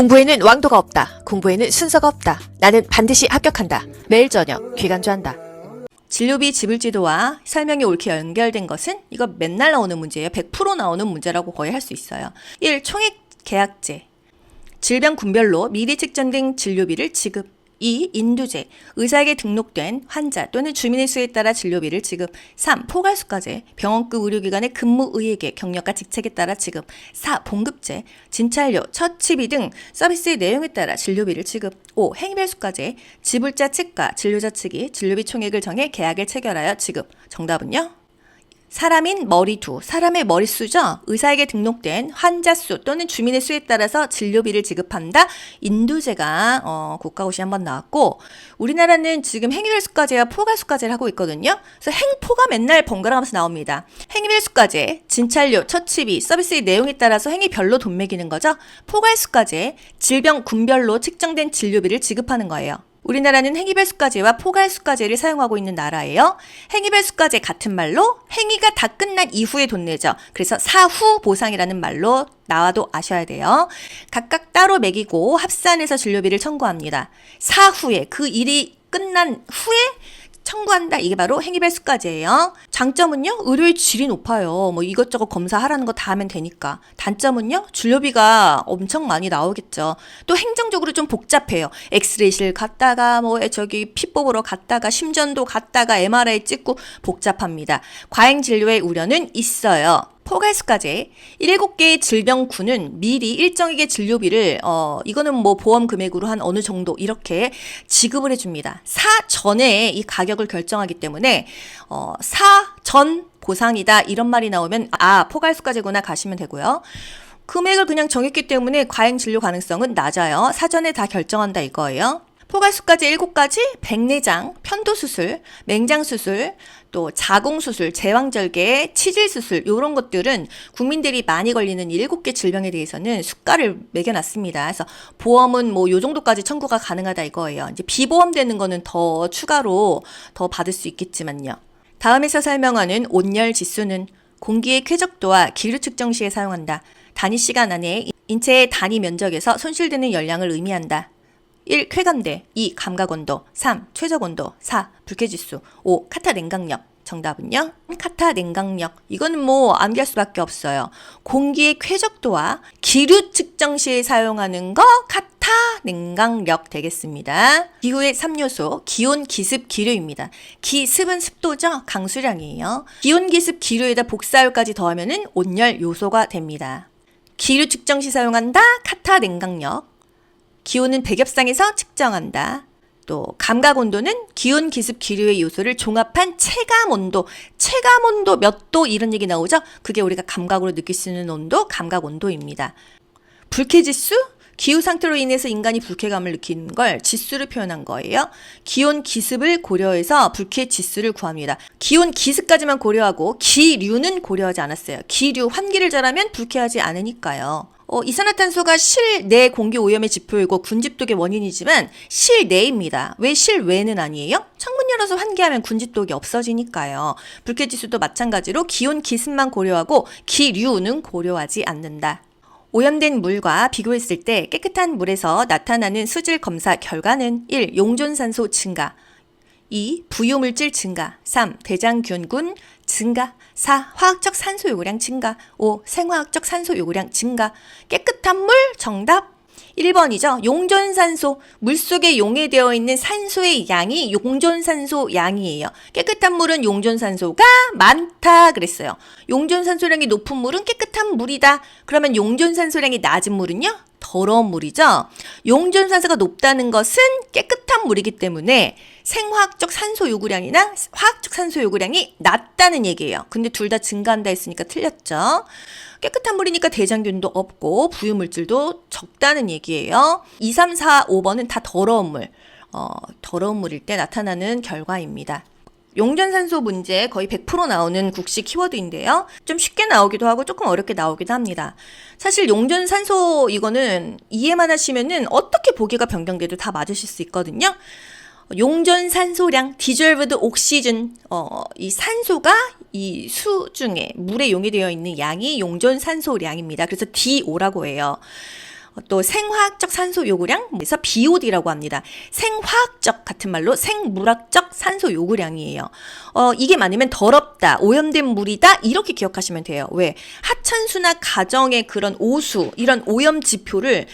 공부에는 왕도가 없다. 공부에는 순서가 없다. 나는 반드시 합격한다. 매일 저녁 귀간주한다. 진료비 지불제도와 설명이 옳게 연결된 것은 이거 맨날 나오는 문제예요. 100% 나오는 문제라고 거의 할 수 있어요. 1. 총액 계약제. 질병 군별로 미리 책정된 진료비를 지급. 2. 인두제. 의사에게 등록된 환자 또는 주민의 수에 따라 진료비를 지급. 3. 포괄수가제. 병원급 의료기관의 근무 의에게 경력과 직책에 따라 지급. 4. 봉급제. 진찰료, 처치비 등 서비스의 내용에 따라 진료비를 지급. 5. 행위별 수가제. 지불자 측과 진료자 측이 진료비 총액을 정해 계약을 체결하여 지급. 정답은요? 사람인 머리두, 사람의 머릿수죠. 의사에게 등록된 환자 수 또는 주민의 수에 따라서 진료비를 지급한다. 인두제가 어, 국가고시 한번 나왔고 우리나라는 지금 행위별 수가제와 포괄 수가제를 하고 있거든요. 그래서 행포가 맨날 번갈아가면서 나옵니다. 행위별 수가제, 진찰료, 처치비, 서비스의 내용에 따라서 행위별로 돈 매기는 거죠. 포괄 수가제, 질병 군별로 측정된 진료비를 지급하는 거예요. 우리나라는 행위별 수가제와 포괄 수가제를 사용하고 있는 나라예요. 행위별 수가제 같은 말로 행위가 다 끝난 이후에 돈 내죠. 그래서 사후 보상이라는 말로 나와도 아셔야 돼요. 각각 따로 매기고 합산해서 진료비를 청구합니다. 사후에 그 일이 끝난 후에 청구한다. 이게 바로 행위별 수가제예요. 장점은요, 의료의 질이 높아요. 뭐 이것저것 검사하라는 거 다 하면 되니까. 단점은요, 진료비가 엄청 많이 나오겠죠. 또 행정적으로 좀 복잡해요. 엑스레이실 갔다가 뭐 저기 피 뽑으러 갔다가 심전도 갔다가 MRI 찍고 복잡합니다. 과잉 진료의 우려는 있어요. 포괄수가제 7개의 질병군은 미리 일정에게 진료비를 어 이거는 뭐 보험 금액으로 한 어느 정도 이렇게 지급을 해줍니다. 사 전에 이 가격을 결정하기 때문에 어 사전 보상이다 이런 말이 나오면 아 포괄수가제구나 가시면 되고요. 금액을 그냥 정했기 때문에 과잉 진료 가능성은 낮아요. 사전에 다 결정한다 이거예요. 포괄수까지 7가지, 백내장, 편도수술, 맹장수술, 또 자궁수술, 제왕절개, 치질수술 이런 것들은 국민들이 많이 걸리는 7개 질병에 대해서는 수가를 매겨놨습니다. 그래서 보험은 뭐 요 정도까지 청구가 가능하다 이거예요. 이제 비보험 되는 거는 더 추가로 더 받을 수 있겠지만요. 다음에서 설명하는 온열 지수는 공기의 쾌적도와 기류 측정 시에 사용한다. 단위 시간 안에 인체의 단위 면적에서 손실되는 열량을 의미한다. 1. 쾌감대 2. 감각온도 3. 최적온도 4. 불쾌지수 5. 카타 냉각력 정답은요? 카타 냉각력. 이거는 뭐 암기할 수밖에 없어요. 공기의 쾌적도와 기류 측정 시에 사용하는 거 카타 냉각력 되겠습니다. 기후의 3요소 기온, 기습, 기류입니다. 기습은 습도죠. 강수량이에요. 기온, 기습, 기류에다 복사율까지 더하면은 온열 요소가 됩니다. 기류 측정 시 사용한다. 카타 냉각력. 기온은 백엽상에서 측정한다. 또 감각 온도는 기온, 기습, 기류의 요소를 종합한 체감 온도, 체감 온도 몇 도 이런 얘기 나오죠? 그게 우리가 감각으로 느낄 수 있는 온도, 감각 온도입니다. 불쾌 지수? 기후 상태로 인해서 인간이 불쾌감을 느끼는 걸 지수를 표현한 거예요. 기온 기습을 고려해서 불쾌 지수를 구합니다. 기온 기습까지만 고려하고 기류는 고려하지 않았어요. 기류 환기를 잘하면 불쾌하지 않으니까요. 어, 이산화탄소가 실내 공기 오염의 지표이고 군집독의 원인이지만 실내입니다. 왜 실외는 아니에요? 창문 열어서 환기하면 군집독이 없어지니까요. 불쾌지수도 마찬가지로 기온 기습만 고려하고 기류는 고려하지 않는다. 오염된 물과 비교했을 때 깨끗한 물에서 나타나는 수질 검사 결과는 1. 용존산소 증가 2. 부유물질 증가 3. 대장균군 증가 4. 화학적 산소 요구량 증가 5. 생화학적 산소 요구량 증가 깨끗한 물 정답 1번이죠. 용존산소. 물속에 용해되어 있는 산소의 양이 용존산소 양이에요. 깨끗한 물은 용존산소가 많다 그랬어요. 용존산소량이 높은 물은 깨끗한 물이다. 그러면 용존산소량이 낮은 물은요? 더러운 물이죠. 용존산소가 높다는 것은 깨끗한 물이기 때문에 생화학적 산소 요구량이나 화학적 산소 요구량이 낮다는 얘기예요. 근데 둘 다 증가한다 했으니까 틀렸죠. 깨끗한 물이니까 대장균도 없고 부유물질도 적다는 얘기예요. 2, 3, 4, 5번은 다 더러운 물. 어, 더러운 물일 때 나타나는 결과입니다. 용전산소 문제 거의 100% 나오는 국시 키워드인데요. 좀 쉽게 나오기도 하고 조금 어렵게 나오기도 합니다. 사실 용전산소 이거는 이해만 하시면은 어떻게 보기가 변경돼도 다 맞으실 수 있거든요. 용존 산소량, dissolved oxygen, 어, 이 산소가 이 수 중에 물에 용해되어 있는 양이 용존 산소량입니다. 그래서 DO라고 해요. 어, 또 생화학적 산소 요구량에서 BOD라고 합니다. 생화학적 같은 말로 생물학적 산소 요구량이에요. 어, 이게 많으면 더럽다, 오염된 물이다 이렇게 기억하시면 돼요. 왜? 하천수나 가정의 그런 오수 이런 오염 지표를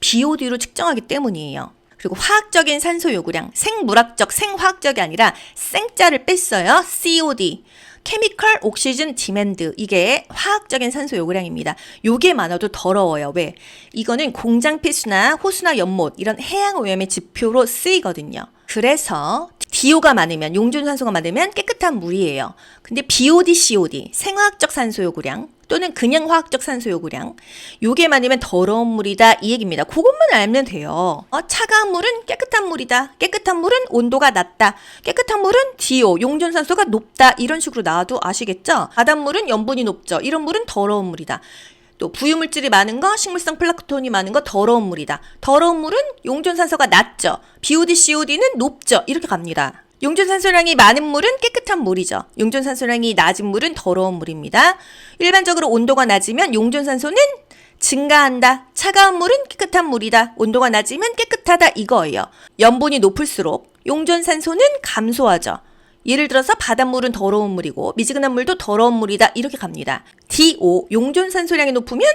BOD로 측정하기 때문이에요. 그리고 화학적인 산소 요구량, 생물학적, 생화학적이 아니라 생자를 뺐어요. COD. 케미컬 옥시즌 디맨드 이게 화학적인 산소 요구량입니다. 요게 많아도 더러워요. 왜? 이거는 공장 폐수나 호수나 연못 이런 해양 오염의 지표로 쓰이거든요. 그래서 DO가 많으면 용존 산소가 많으면 깨끗한 물이에요. 근데 BOD, COD 생화학적 산소 요구량 또는 그냥 화학적 산소 요구량 요게 많으면 더러운 물이다 이 얘기입니다. 그것만 알면 돼요. 어, 차가운 물은 깨끗한 물이다. 깨끗한 물은 온도가 낮다. 깨끗한 물은 DO 용존산소가 높다. 이런 식으로 나와도 아시겠죠? 바닷물은 염분이 높죠. 이런 물은 더러운 물이다. 또 부유물질이 많은 거, 식물성 플라크톤이 많은 거 더러운 물이다. 더러운 물은 용존산소가 낮죠. BOD, COD는 높죠. 이렇게 갑니다. 용존산소량이 많은 물은 깨끗한 물이죠. 용존산소량이 낮은 물은 더러운 물입니다. 일반적으로 온도가 낮으면 용존산소는 증가한다. 차가운 물은 깨끗한 물이다. 온도가 낮으면 깨끗하다. 이거예요. 염분이 높을수록 용존산소는 감소하죠. 예를 들어서 바닷물은 더러운 물이고 미지근한 물도 더러운 물이다. 이렇게 갑니다. DO 용존산소량이 높으면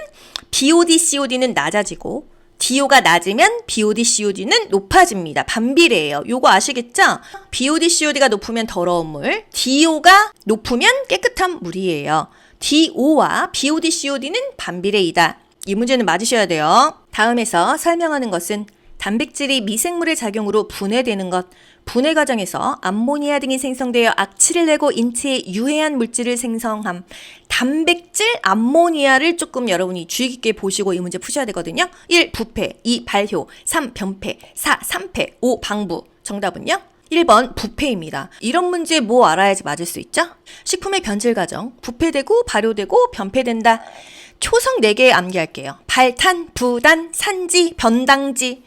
BOD, COD는 낮아지고 DO가 낮으면 BOD, COD는 높아집니다. 반비례예요. 요거 아시겠죠? BOD, COD가 높으면 더러운 물, DO가 높으면 깨끗한 물이에요. DO와 BOD, COD는 반비례이다. 이 문제는 맞으셔야 돼요. 다음에서 설명하는 것은 단백질이 미생물의 작용으로 분해되는 것, 분해 과정에서 암모니아 등이 생성되어 악취를 내고 인체에 유해한 물질을 생성함. 단백질 암모니아를 조금 여러분이 주의 깊게 보시고 이 문제 푸셔야 되거든요. 1. 부패, 2. 발효, 3. 변폐, 4. 산패, 5. 방부. 정답은요? 1번 부패입니다. 이런 문제 뭐 알아야지 맞을 수 있죠? 식품의 변질 과정, 부패되고 발효되고 변폐된다. 초성 4개 암기할게요. 발탄, 부단, 산지, 변당지.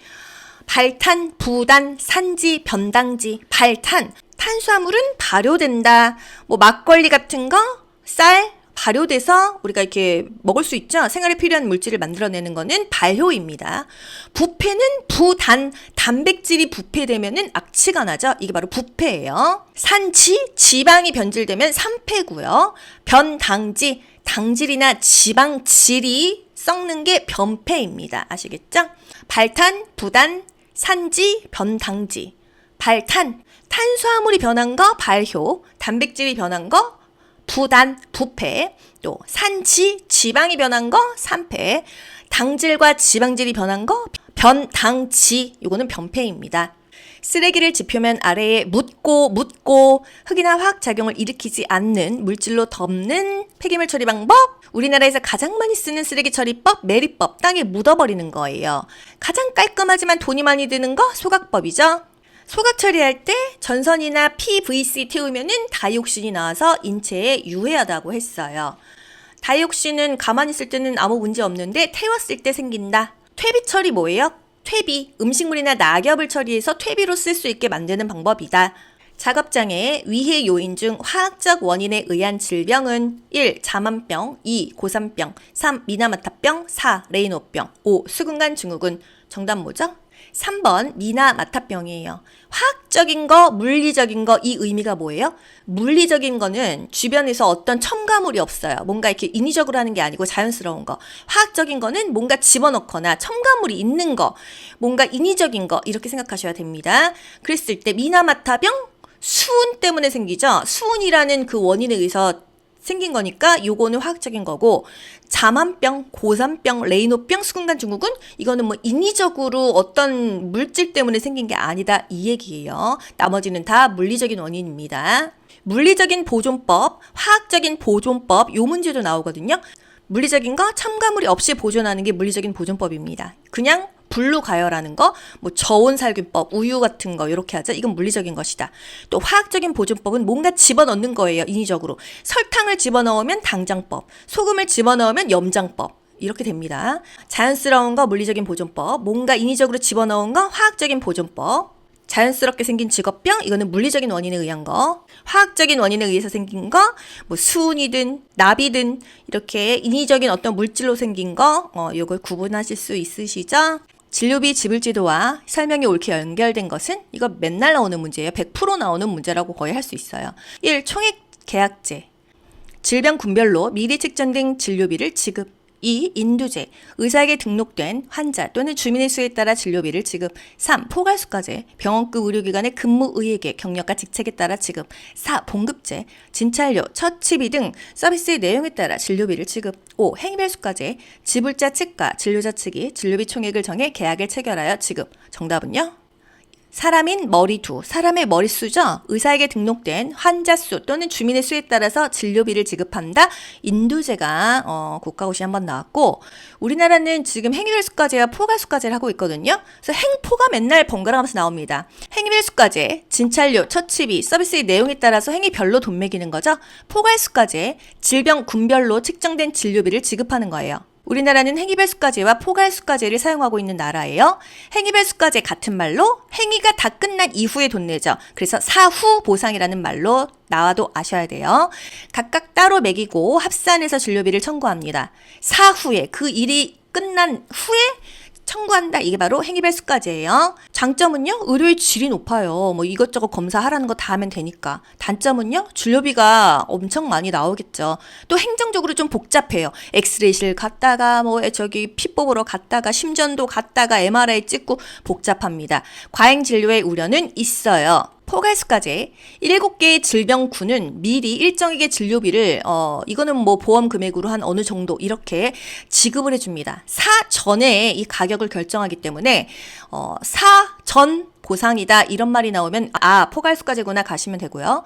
발탄, 부단, 산지, 변당지, 발탄. 탄수화물은 발효된다. 뭐 막걸리 같은 거, 쌀, 발효돼서 우리가 이렇게 먹을 수 있죠. 생활에 필요한 물질을 만들어내는 거는 발효입니다. 부패는 부단, 단백질이 부패되면은 악취가 나죠. 이게 바로 부패예요. 산지, 지방이 변질되면 산패고요. 변당지, 당질이나 지방질이 썩는 게 변폐입니다. 아시겠죠? 발탄, 부단, 산지, 변당지. 발탄, 탄수화물이 변한 거 발효, 단백질이 변한 거 부단, 부패, 또 산지, 지방이 변한 거 산패, 당질과 지방질이 변한 거 변당지, 이거는 변폐입니다. 쓰레기를 지표면 아래에 묻고 묻고 흙이나 화학 작용을 일으키지 않는 물질로 덮는 폐기물 처리 방법 우리나라에서 가장 많이 쓰는 쓰레기 처리법 매립법 땅에 묻어버리는 거예요. 가장 깔끔하지만 돈이 많이 드는 거 소각법이죠. 소각 처리할 때 전선이나 PVC 태우면은 다이옥신이 나와서 인체에 유해하다고 했어요. 다이옥신은 가만히 있을 때는 아무 문제 없는데 태웠을 때 생긴다. 퇴비 처리 뭐예요? 퇴비, 음식물이나 낙엽을 처리해서 퇴비로 쓸 수 있게 만드는 방법이다. 작업장애 위해 요인 중 화학적 원인에 의한 질병은 1. 자만병 2. 고산병 3. 미나마타병 4. 레이노병 5. 수근간 증후군 정답 뭐죠? 3번 미나 마타병이에요. 화학적인 거, 물리적인 거 이 의미가 뭐예요? 물리적인 거는 주변에서 어떤 첨가물이 없어요. 뭔가 이렇게 인위적으로 하는 게 아니고 자연스러운 거. 화학적인 거는 뭔가 집어넣거나 첨가물이 있는 거, 뭔가 인위적인 거 이렇게 생각하셔야 됩니다. 그랬을 때 미나 마타병 수은 때문에 생기죠. 수은이라는 그 원인에 의해서 생긴 거니까 요거는 화학적인 거고 자만병, 고산병, 레이노병, 수근간 증후군 이거는 뭐 인위적으로 어떤 물질 때문에 생긴 게 아니다 이 얘기예요. 나머지는 다 물리적인 원인입니다. 물리적인 보존법, 화학적인 보존법 요 문제도 나오거든요. 물리적인 거 첨가물이 없이 보존하는 게 물리적인 보존법입니다. 그냥 불로 가열하는 거, 뭐 저온 살균법, 우유 같은 거 이렇게 하죠. 이건 물리적인 것이다. 또 화학적인 보존법은 뭔가 집어넣는 거예요. 인위적으로. 설탕을 집어넣으면 당장법, 소금을 집어넣으면 염장법. 이렇게 됩니다. 자연스러운 거 물리적인 보존법, 뭔가 인위적으로 집어넣은 거 화학적인 보존법. 자연스럽게 생긴 직업병, 이거는 물리적인 원인에 의한 거. 화학적인 원인에 의해서 생긴 거, 뭐 수은이든 나비든 이렇게 인위적인 어떤 물질로 생긴 거, 어, 요걸 구분하실 수 있으시죠? 진료비 지불제도와 설명이 옳게 연결된 것은 이거 맨날 나오는 문제예요. 100% 나오는 문제라고 거의 할 수 있어요. 1. 총액 계약제. 질병 군별로 미리 책정된 진료비를 지급. 2. 인두제. 의사에게 등록된 환자 또는 주민의 수에 따라 진료비를 지급. 3. 포괄수가제. 병원급 의료기관의 근무 의에게 경력과 직책에 따라 지급. 4. 봉급제. 진찰료, 처치비 등 서비스의 내용에 따라 진료비를 지급. 5. 행별수가제. 지불자 측과 진료자 측이 진료비 총액을 정해 계약을 체결하여 지급. 정답은요? 사람인 머리두, 사람의 머릿수죠. 의사에게 등록된 환자 수 또는 주민의 수에 따라서 진료비를 지급한다. 인두제가 어, 국가고시 한번 나왔고 우리나라는 지금 행위별 수과제와 포괄 수과제를 하고 있거든요. 그래서 행포가 맨날 번갈아가면서 나옵니다. 행위별 수과제, 진찰료, 처치비, 서비스의 내용에 따라서 행위별로 돈 매기는 거죠. 포괄 수과제, 질병 군별로 측정된 진료비를 지급하는 거예요. 우리나라는 행위별 수가제와 포괄 수가제를 사용하고 있는 나라예요. 행위별 수가제 같은 말로 행위가 다 끝난 이후에 돈 내죠. 그래서 사후 보상이라는 말로 나와도 아셔야 돼요. 각각 따로 매기고 합산해서 진료비를 청구합니다. 사후에 그 일이 끝난 후에 청구한다. 이게 바로 행위별 수가제예요. 장점은요, 의료의 질이 높아요. 뭐 이것저것 검사하라는 거 다 하면 되니까. 단점은요, 진료비가 엄청 많이 나오겠죠. 또 행정적으로 좀 복잡해요. 엑스레이실 갔다가 뭐 저기 피 뽑으러 갔다가 심전도 갔다가 MRI 찍고 복잡합니다. 과잉 진료의 우려는 있어요. 포괄수까지 7개의 질병군은 미리 일정액의 진료비를 어 이거는 뭐 보험 금액으로 한 어느 정도 이렇게 지급을 해줍니다. 사 전에 이 가격을 결정하기 때문에 어 사전 보상이다 이런 말이 나오면 아 포괄수까지구나 가시면 되고요.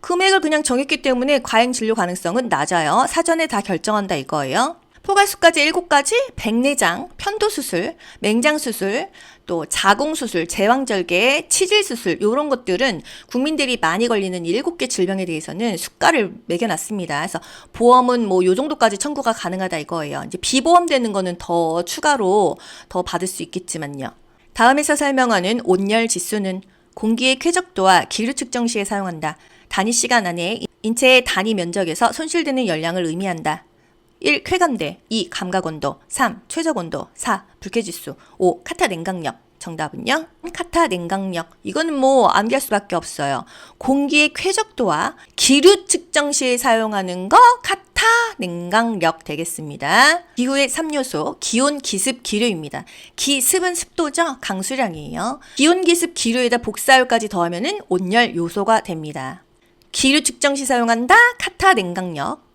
금액을 그냥 정했기 때문에 과잉 진료 가능성은 낮아요. 사전에 다 결정한다 이거예요. 포괄수까지 7가지, 백내장, 편도수술, 맹장수술, 또 자궁수술, 제왕절개, 치질수술 이런 것들은 국민들이 많이 걸리는 7개 질병에 대해서는 수가를 매겨놨습니다. 그래서 보험은 뭐 요 정도까지 청구가 가능하다 이거예요. 이제 비보험 되는 거는 더 추가로 더 받을 수 있겠지만요. 다음에서 설명하는 온열 지수는 공기의 쾌적도와 기류 측정 시에 사용한다. 단위 시간 안에 인체의 단위 면적에서 손실되는 열량을 의미한다. 1. 쾌감대 2. 감각온도 3. 최적온도 4. 불쾌지수 5. 카타 냉각력 정답은요? 카타 냉각력. 이거는 뭐 암기할 수밖에 없어요. 공기의 쾌적도와 기류 측정 시에 사용하는 거 카타 냉각력 되겠습니다. 기후의 3요소 기온, 기습, 기류입니다. 기습은 습도죠. 강수량이에요. 기온, 기습, 기류에다 복사율까지 더하면은 온열 요소가 됩니다. 기류 측정 시 사용한다. 카타 냉각력.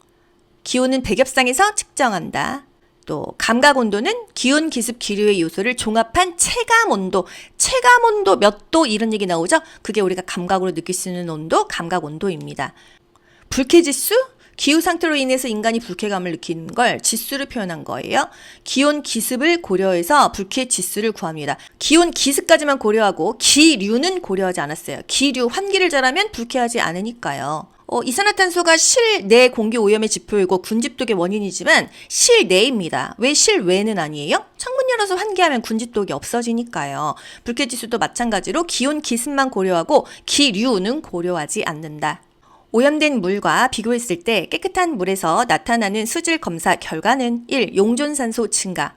기온은 백엽상에서 측정한다. 또 감각 온도는 기온, 기습, 기류의 요소를 종합한 체감 온도, 체감 온도 몇 도 이런 얘기 나오죠? 그게 우리가 감각으로 느낄 수 있는 온도, 감각 온도입니다. 불쾌 지수? 기후 상태로 인해서 인간이 불쾌감을 느끼는 걸 지수를 표현한 거예요. 기온 기습을 고려해서 불쾌 지수를 구합니다. 기온 기습까지만 고려하고 기류는 고려하지 않았어요. 기류 환기를 잘하면 불쾌하지 않으니까요. 어, 이산화탄소가 실내 공기 오염의 지표이고 군집독의 원인이지만 실내입니다. 왜 실외는 아니에요? 창문 열어서 환기하면 군집독이 없어지니까요. 불쾌 지수도 마찬가지로 기온 기습만 고려하고 기류는 고려하지 않는다. 오염된 물과 비교했을 때 깨끗한 물에서 나타나는 수질 검사 결과는 1. 용존산소 증가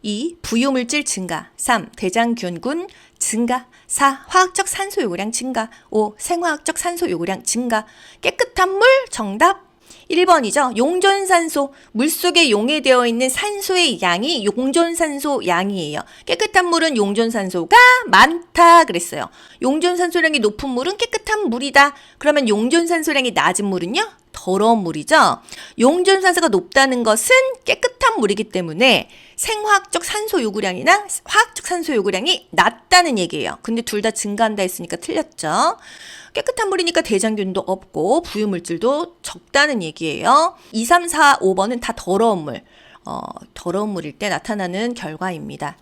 2. 부유물질 증가 3. 대장균군 증가 4. 화학적 산소 요구량 증가 5. 생화학적 산소 요구량 증가 깨끗한 물 정답 1번이죠. 용존산소. 물속에 용해되어 있는 산소의 양이 용존산소 양이에요. 깨끗한 물은 용존산소가 많다 그랬어요. 용존산소량이 높은 물은 깨끗한 물이다. 그러면 용존산소량이 낮은 물은요? 더러운 물이죠. 용존산소가 높다는 것은 깨끗한 물이기 때문에 생화학적 산소 요구량이나 화학적 산소 요구량이 낮다는 얘기예요. 근데 둘 다 증가한다 했으니까 틀렸죠. 깨끗한 물이니까 대장균도 없고 부유물질도 적다는 얘기예요. 2, 3, 4, 5번은 다 더러운 물. 어, 더러운 물일 때 나타나는 결과입니다.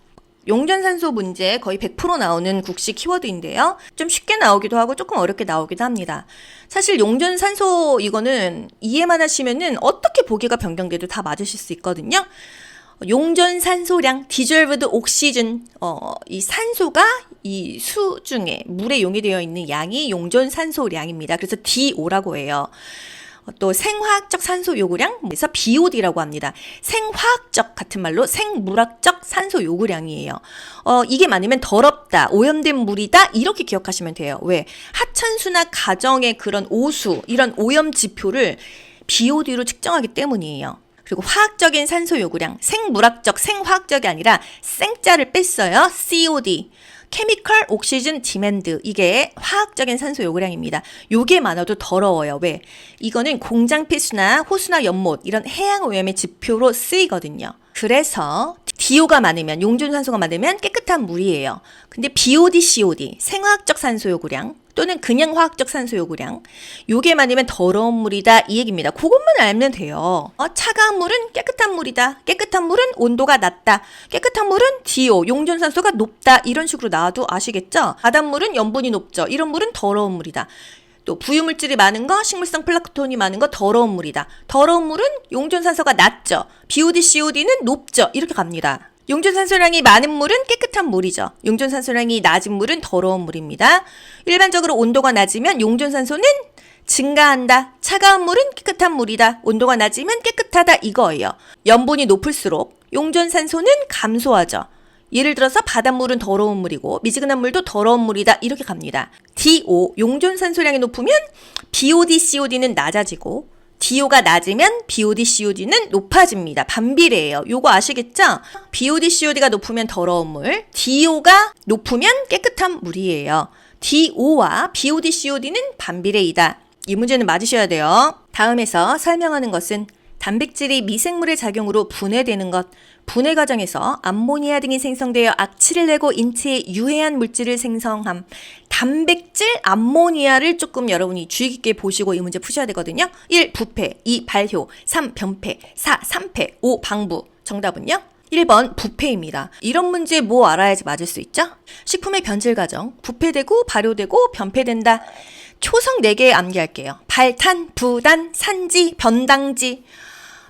용전산소 문제 거의 100% 나오는 국시 키워드인데요. 좀 쉽게 나오기도 하고 조금 어렵게 나오기도 합니다. 사실 용전산소 이거는 이해만 하시면은 어떻게 보기가 변경돼도 다 맞으실 수 있거든요. 용존 산소량 dissolved oxygen 어, 이 산소가 이 수 중에 물에 용해되어 있는 양이 용존 산소량입니다. 그래서 DO라고 해요. 어, 또 생화학적 산소 요구량 그래서 BOD라고 합니다. 생화학적 같은 말로 생물학적 산소 요구량이에요. 어, 이게 많으면 더럽다, 오염된 물이다 이렇게 기억하시면 돼요. 왜? 하천수나 가정의 그런 오수 이런 오염 지표를 BOD로 측정하기 때문이에요. 그리고 화학적인 산소 요구량, 생물학적, 생화학적이 아니라 생자를 뺐어요. COD. 케미컬 옥시즌 디맨드 이게 화학적인 산소 요구량입니다. 요게 많아도 더러워요. 왜? 이거는 공장 폐수나 호수나 연못 이런 해양 오염의 지표로 쓰이거든요. 그래서 DO가 많으면 용존 산소가 많으면 깨끗한 물이에요. 근데 BOD, COD 생화학적 산소 요구량 또는 그냥 화학적 산소 요구량 요게 많으면 더러운 물이다 이 얘기입니다. 그것만 알면 돼요. 어, 차가운 물은 깨끗한 물이다. 깨끗한 물은 온도가 낮다. 깨끗한 물은 DO 용존 산소가 높다. 이런 식으로 나와도 아시겠죠? 바닷물은 염분이 높죠. 이런 물은 더러운 물이다. 또 부유물질이 많은 거, 식물성 플라크톤이 많은 거 더러운 물이다. 더러운 물은 용존산소가 낮죠. BOD, COD는 높죠. 이렇게 갑니다. 용존산소량이 많은 물은 깨끗한 물이죠. 용존산소량이 낮은 물은 더러운 물입니다. 일반적으로 온도가 낮으면 용존산소는 증가한다. 차가운 물은 깨끗한 물이다. 온도가 낮으면 깨끗하다. 이거예요. 염분이 높을수록 용존산소는 감소하죠. 예를 들어서 바닷물은 더러운 물이고 미지근한 물도 더러운 물이다 이렇게 갑니다. DO 용존 산소량이 높으면 BOD, COD는 낮아지고 DO가 낮으면 BOD, COD는 높아집니다. 반비례예요. 요거 아시겠죠? BOD, COD가 높으면 더러운 물, DO가 높으면 깨끗한 물이에요. DO와 BOD, COD는 반비례이다. 이 문제는 맞으셔야 돼요. 다음에서 설명하는 것은 단백질이 미생물의 작용으로 분해되는 것, 분해 과정에서 암모니아 등이 생성되어 악취를 내고 인체에 유해한 물질을 생성함. 단백질 암모니아를 조금 여러분이 주의 깊게 보시고 이 문제 푸셔야 되거든요. 1. 부패, 2. 발효, 3. 변폐, 4. 산패, 5. 방부. 정답은요? 1번 부패입니다. 이런 문제 뭐 알아야지 맞을 수 있죠? 식품의 변질 과정, 부패되고 발효되고 변폐된다. 초성 4개 암기할게요. 발탄, 부단, 산지, 변당지.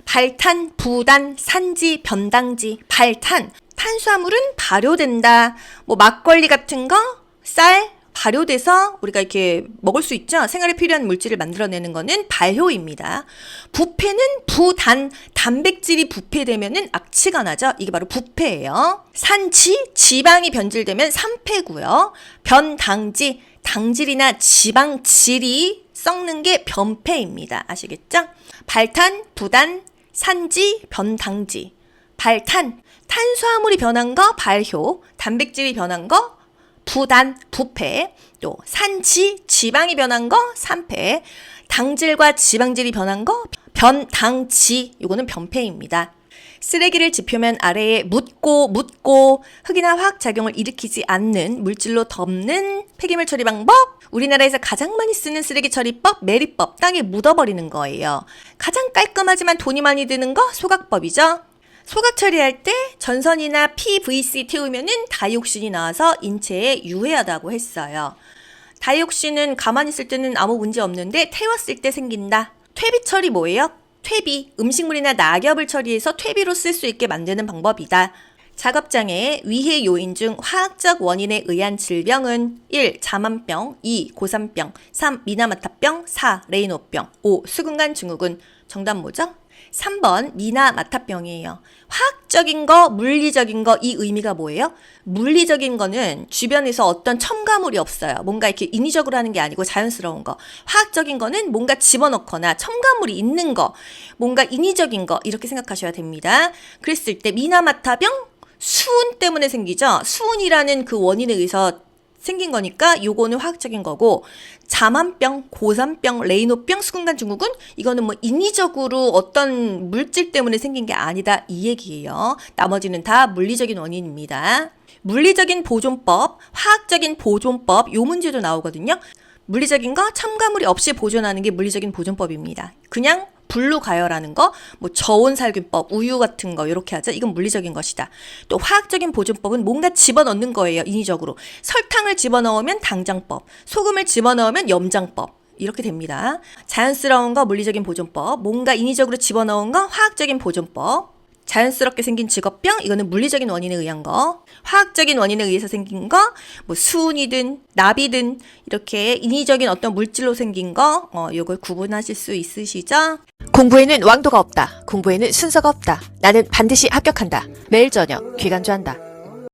발탄, 부단, 산지, 변당지, 발탄. 탄수화물은 발효된다. 뭐 막걸리 같은 거, 쌀, 발효돼서 우리가 이렇게 먹을 수 있죠. 생활에 필요한 물질을 만들어내는 거는 발효입니다. 부패는 부단, 단백질이 부패되면은 악취가 나죠. 이게 바로 부패예요. 산지, 지방이 변질되면 산패고요. 변당지, 당질이나 지방질이 썩는 게 변폐입니다. 아시겠죠? 발탄, 부단, 산지, 변당지. 발탄, 탄수화물이 변한 거 발효, 단백질이 변한 거 부단, 부패, 또 산지, 지방이 변한 거 산패, 당질과 지방질이 변한 거 변당지, 요거는 변폐입니다. 쓰레기를 지표면 아래에 묻고 묻고 흙이나 화학 작용을 일으키지 않는 물질로 덮는 폐기물 처리 방법 우리나라에서 가장 많이 쓰는 쓰레기 처리법 매립법 땅에 묻어버리는 거예요. 가장 깔끔하지만 돈이 많이 드는 거 소각법이죠. 소각 처리할 때 전선이나 PVC 태우면은 다이옥신이 나와서 인체에 유해하다고 했어요. 다이옥신은 가만히 있을 때는 아무 문제 없는데 태웠을 때 생긴다. 퇴비 처리 뭐예요? 퇴비, 음식물이나 낙엽을 처리해서 퇴비로 쓸 수 있게 만드는 방법이다. 작업장애 위해 요인 중 화학적 원인에 의한 질병은 1. 자만병 2. 고산병 3. 미나마타병 4. 레이노병 5. 수근간 증후군 정답 뭐죠? 3번 미나 마타병이에요. 화학적인 거, 물리적인 거 이 의미가 뭐예요? 물리적인 거는 주변에서 어떤 첨가물이 없어요. 뭔가 이렇게 인위적으로 하는 게 아니고 자연스러운 거. 화학적인 거는 뭔가 집어넣거나 첨가물이 있는 거, 뭔가 인위적인 거 이렇게 생각하셔야 됩니다. 그랬을 때 미나 마타병 수은 때문에 생기죠. 수은이라는 그 원인에 의해서 생긴 거니까 요거는 화학적인 거고 자만병, 고산병, 레이노병, 수근간 증후군 이거는 뭐 인위적으로 어떤 물질 때문에 생긴 게 아니다 이 얘기예요. 나머지는 다 물리적인 원인입니다. 물리적인 보존법, 화학적인 보존법 요 문제도 나오거든요. 물리적인 거 첨가물이 없이 보존하는 게 물리적인 보존법입니다. 그냥 불로 가열하는 거, 뭐 저온 살균법, 우유 같은 거 이렇게 하죠. 이건 물리적인 것이다. 또 화학적인 보존법은 뭔가 집어넣는 거예요. 인위적으로. 설탕을 집어넣으면 당장법, 소금을 집어넣으면 염장법. 이렇게 됩니다. 자연스러운 거 물리적인 보존법, 뭔가 인위적으로 집어넣은 거 화학적인 보존법. 자연스럽게 생긴 직업병, 이거는 물리적인 원인에 의한 거. 화학적인 원인에 의해서 생긴 거, 뭐 수은이든 나비든 이렇게 인위적인 어떤 물질로 생긴 거, 어, 요걸 구분하실 수 있으시죠? 공부에는 왕도가 없다. 공부에는 순서가 없다. 나는 반드시 합격한다. 매일 저녁 귀간주한다.